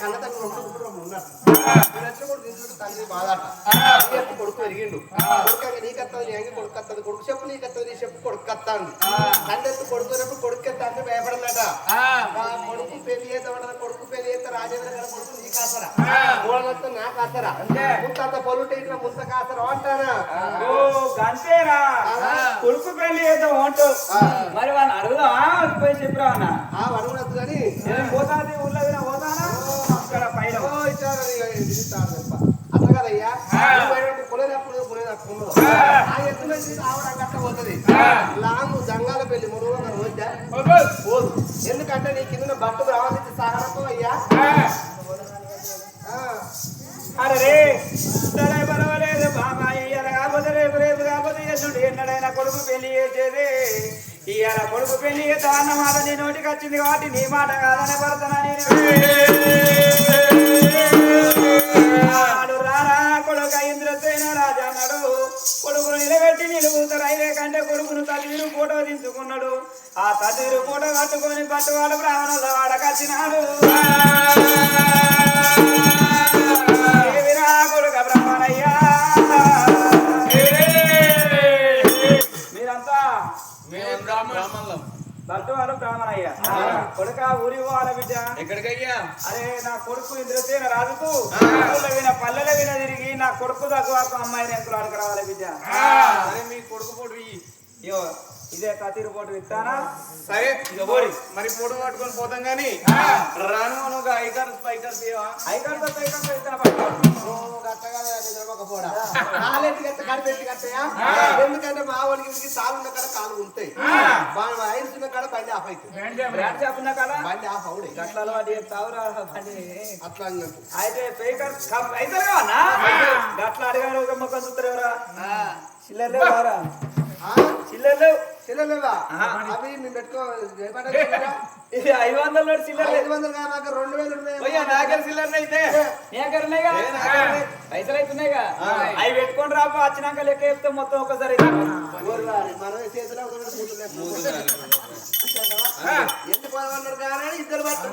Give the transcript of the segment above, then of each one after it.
కన్న తల్లి రెండు కుటుంబం ఉన్నారు కూడా దీంట్లో తండ్రి బాధాట యొక్క కొడుకు పెరిగిండు కొడుకు నీకు వస్తుంది అంగి కొడుకు వస్తుంది కొడుకు చెప్పు నీకు వస్తుంది చెప్పు కొడుకు వస్తుంది తండ్రి ఎత్తు కొడుకున్నప్పుడు కొడుకు ఎత్త అంటే భయపడదట ఆ కొడుకు పెళ్ళి చేద్దామంటారా కొడుకు పెళ్ళి చేస్తే రాజేంద్ర గారి కొడుకు నీ కాసరా మూడనంతా నా కాసరా ముంత పొలుట ఇట్లా ముంత కాసరా అంటారా ఓ గంతేరా కొడుకు పెళ్ళి చేద్దాం అంటూ మరి వాళ్ళని అడుగుదామా పోయి చెప్పరా అన్న కానీ పోతాది ఊర్లో విన పోతానా అక్కడ పైన ఓ ఇచ్చారు ఇది ఇస్తాడు తప్ప. అట్లా కదయ్యా నువ్వు పోయినప్పుడు కొనేటప్పుడు కొనేటప్పుడు ఉండదు. ఆ ఎత్తు నుంచి ఆవిడ గట్ట పోతుంది లాంగ్ జంగాల పెళ్ళి మూడు వందల రోజా పోదు ఎందుకంటే నీ కింద బట్టలు రావాల్సి సహనకు అయ్యా. ఆ, అరే రే సరే పర్వాలేదు. బాబాయ్ ఇయ్యాల కాకపోతే రేపు రేపు కాకపోతే ఎల్లుండి. ఎన్నడైనా కొడుకు పెళ్ళి చేసేది. ఇయ్యాల కొడుకు పెళ్ళి చేద్దా అన్న మాట నీ నోటికి వచ్చింది కాబట్టి నీ మాట కాదని పడతానా నేను? నిలుగుతారు కొడుకును తదివిరు ఫోటో తీసుకున్నాడు ఆ తదివిరు ఫోటో కట్టుకొని పట్టువాడు బ్రాహ్మణుల వాడకచ్చినాడు భక్తువాడు బ్రాహ్మణయ్య. కొడుక ఊరి పోవాల బిడ్డ? ఎక్కడికయ్యా? అరే నా కొడుకు ఇంద్రసేన రాజుకు విన పల్లెల విన తిరిగి నా కొడుకు తక్కువ అమ్మాయిని ఎంకులు అడగ రావాలి బిడ్డ సరే మీ కొడుకు పోటు ఇదే కత్తిరి పోటు ఇస్తానా? సరే పోరి. మరి ఫోటో పట్టుకొని పోతాం కానీ రాను ఒక ఐకార్ స్పైకర్ తీయవా ఐకార్తో పైకార్తో ఇస్తానా నిద్రపోకపోడా కాలేటి గట్ట కడిపెట్టి కట్టయా? ఎందుకంటే మా వాడికి వీడికి తాళ్ళు ఉన్న కాడ కాలు ఉంటాయి. బాగా కాడ బండి ఆఫ్ అవుతుంది బండి ఆఫ్ అవుడే. అలవాటు అట్లా అన్నట్టు. అయితే పేకర్ గట్ల అడిగారు ఒక మొక్క చిల్లర? చిల్లర లేవు. చిల్లలేవా అవి మేము పెట్టుకో చిల్లర? ఇది ఐదు వందల నోటు చిల్లర ఐదు వందలు కాదు మాకు రెండు వేలు ఉన్నాయి నాగర్ సిల్లర్ అయితే. నీ దగ్గర ఉన్నాయిగా? ఏ నా దగ్గర ఉన్నాయి. పైసలు అవుతున్నాయిగా అవి పెట్టుకొని రాపో వచ్చినాక లెక్క చెప్తే మొత్తం ఒకసారి. మనం చేతిలో. ఎందుకు ఇద్దరు పట్టు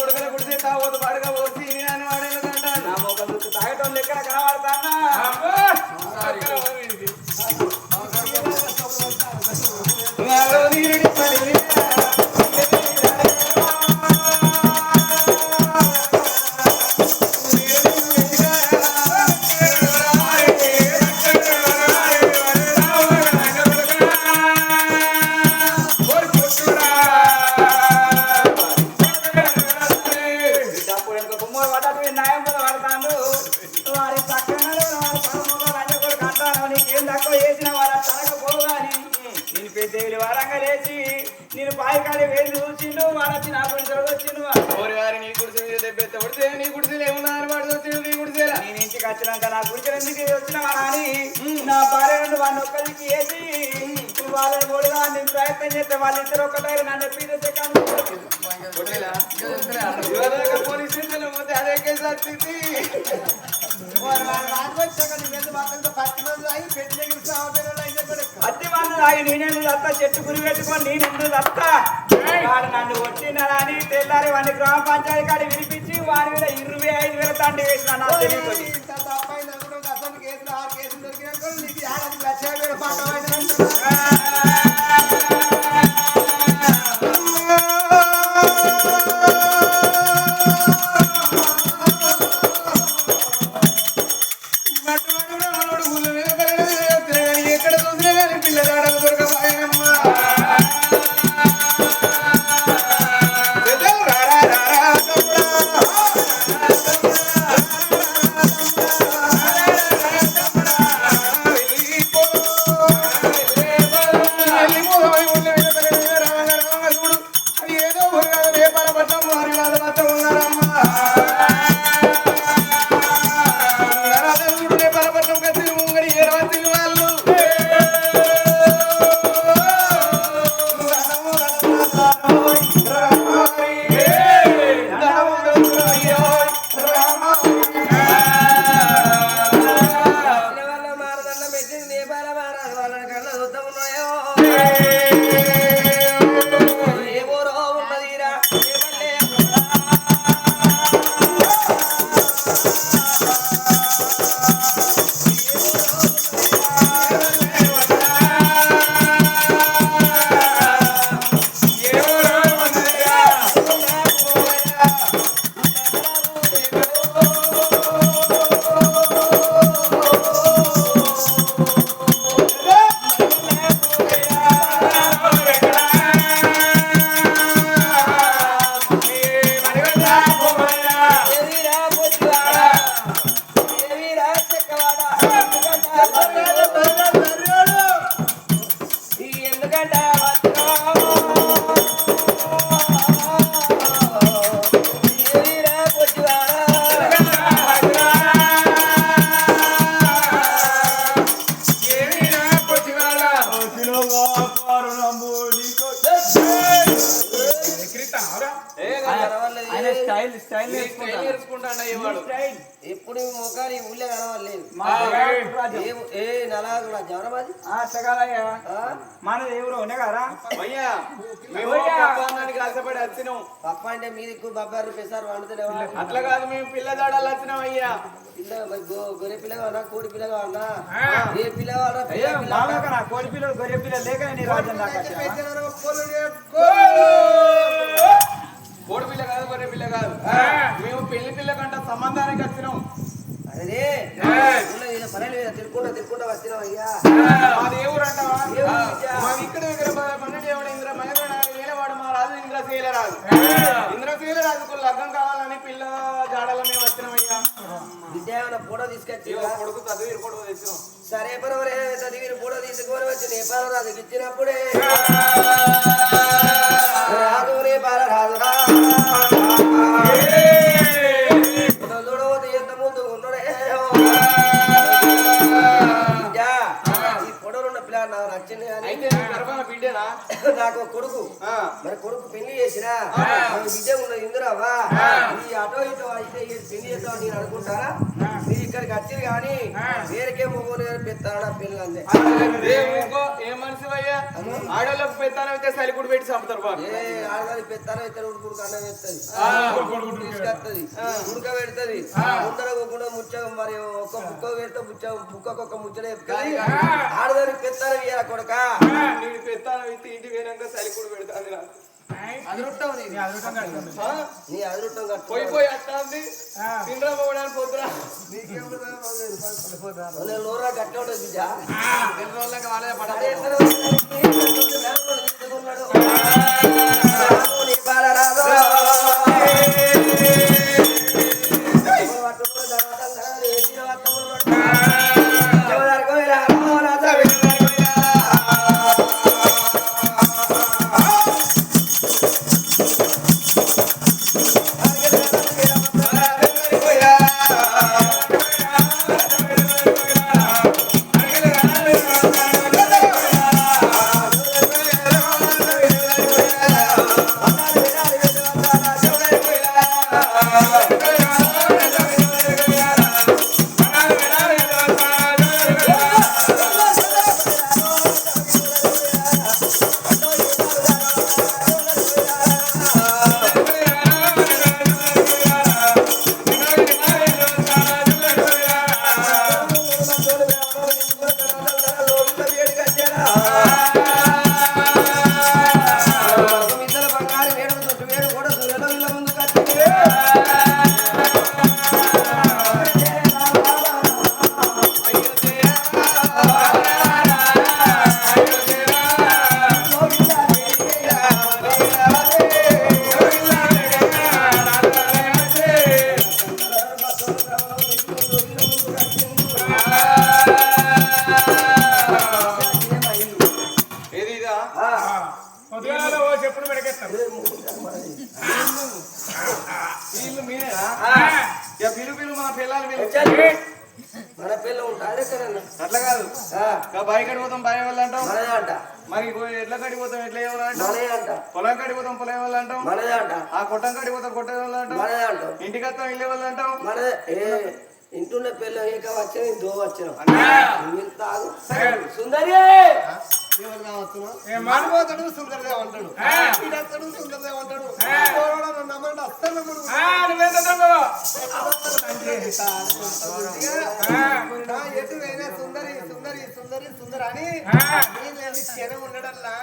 పోతన గుడితే కుడితే తావోతు పాడుగా పోసి అని వాడేదంటాను నా మొక్క తాగటం లెక్కన కనబడతానా ఓరి నీ గుడిసె మీద దెబ్బెత్త పడితే నీ గుడిసెలు ఏమున్నా అని వాడు వచ్చిండు నీ గుడిసెలా. నేను ఇంటికి వచ్చినాక నా ఎందుకు వచ్చిన అని నా భార్య నుండి వాడిని ఒక్కరికి వేసి వాళ్ళని కూడా నేను ప్రయత్నం చేస్తే వాళ్ళిద్దరు ఒక్కటారు నన్ను ఇవాళ పోలీస్ పోతే అదే కేసు వచ్చింది. అత్తి మందు తాగి నేనెందుకు దత్తా చెట్టు గురి పెట్టుకొని నేనెందుకు దత్తా వాడు నన్ను వచ్చినాడని తెల్లారి వాడిని గ్రామ పంచాయతీ కాడి వినిపించి వాడి మీద ఇరవై ఐదు వేల తండ్రి వేసిన నా తెలియదు ఎక్కడ ఎందుకంటే ఇవాడు ఎప్పుడు ముఖాలు ఈ ఊళ్ళో కనవలేదు ఏ ఏ నలాగులా జ్వరం అది అట్టగాలయ్యా మనది ఎవరు ఉన్నాయి కదా అయ్యా మేము అయ్యా. పప్పాన్నానికి ఆశపడి వచ్చినాం పప్ప అంటే మీది ఎక్కువ బబ్బారు పెసారు వండుతలేవా? అట్లా కాదు మేము పిల్ల దాడాలు వచ్చినాం అయ్యా. పిల్ల గొర్రె పిల్ల కావాలా కోడి పిల్ల కావాలా ఏ పిల్ల కావాలా పిల్ల పిల్ల కోడి పిల్లలు గొర్రె పిల్లలు లేక? కోడి పిల్ల కాదు గొర్రె పిల్ల కాదు. మేము పెళ్ళి పిల్ల సంబంధానికి వచ్చినాం అదే ఊళ్ళో వీళ్ళ పనులు మీద తిరుక్కుంటా తిరుక్కుంటా వచ్చినాం అయ్యా మాది ఏ ఊరు అంటావా ఏ ఊరు బిడ్డ? మాది ఇక్కడ దగ్గర పన్నెండు ఎవడు ఇంద్ర మహేంద్ర నాయుడు ఏలవాడు మా రాజు ఇంద్రశీల రాజు ఇంద్రశీల రాజుకు లగ్గం కావాలని పిల్ల జాడలో మేము వచ్చినాం అయ్యా బిడ్డ ఏమైనా ఫోటో తీసుకొచ్చి ఇదిగో కొడుకు చదువు ఇరుకోడు తెచ్చినాం సరే పరవరే చదివిన ఫోటో తీసుకొని వచ్చి నేపాల రాజుకి ఇచ్చినప్పుడే మరి కొడుకు పెళ్ళి చేసిన బిడ్డ ఉన్నది ఇందురావా ఈ అటో ఇటో అయితే పెళ్ళి చేద్దాం నేను అనుకుంటారా మీరు ఇక్కడికి వచ్చి కానీ వేరేకే మొగోలు పెత్తాడా పెళ్ళి అంతే ఏ మనిషి అయ్యా ఆడోళ్ళకు పెత్తానం అయితే సలికుడు పెట్టి చంపుతారు బాబు. ఏ ఆడదాని పెత్తారా అయితే ఉడుకుడు అన్నం వేస్తుంది తీసుకొస్తుంది ఉడక పెడుతుంది. ముందర కూడా ముచ్చ మరి ఒక్క బుక్క పెడితే ముచ్చ బుక్కకొక్క ముచ్చట చెప్తుంది. ఆడదాని పెత్తారా ఇయ్యాల కొడక? పెత్తానం ఇంటి పోయినాక సలికుడు పెడతాను నాకు. పోయి పోయి అట్లా ఉంది తిండ్రా పోవడానికి పోతురా. నేను నోరా గట్ట ఉంటుంది బిడ్డ. రెండు రోజులకి వాళ్ళే పడ వీళ్ళు మీరేనా ఇక పిలు పిలు మన పిల్లలు పిలు మన పిల్ల ఉంటాడు ఎక్కడన్నా అట్లా కాదు బాయి కడిపోతాం బాయి వాళ్ళు అంటాం అంట మరి ఎడ్ల కడిపోతాం ఎట్లా అంటాం పొలం కడిపోతాం పొలం వాళ్ళు అంటాం అంట ఆ కొట్టం కడిపోతాం కొట్టే వాళ్ళు అంటాం. అంటాం. ఇంటికి వస్తాం ఇల్లే వాళ్ళు అంటాం మనదే ఇంటున్న పిల్ల ఏక వచ్చిన దో వచ్చిన. సుందరి! నమ్మండి. అస్సలు. నా ఎటు వేరే సుందరి సుందరి సుందరి సుందరి అని ఉండడల్లా.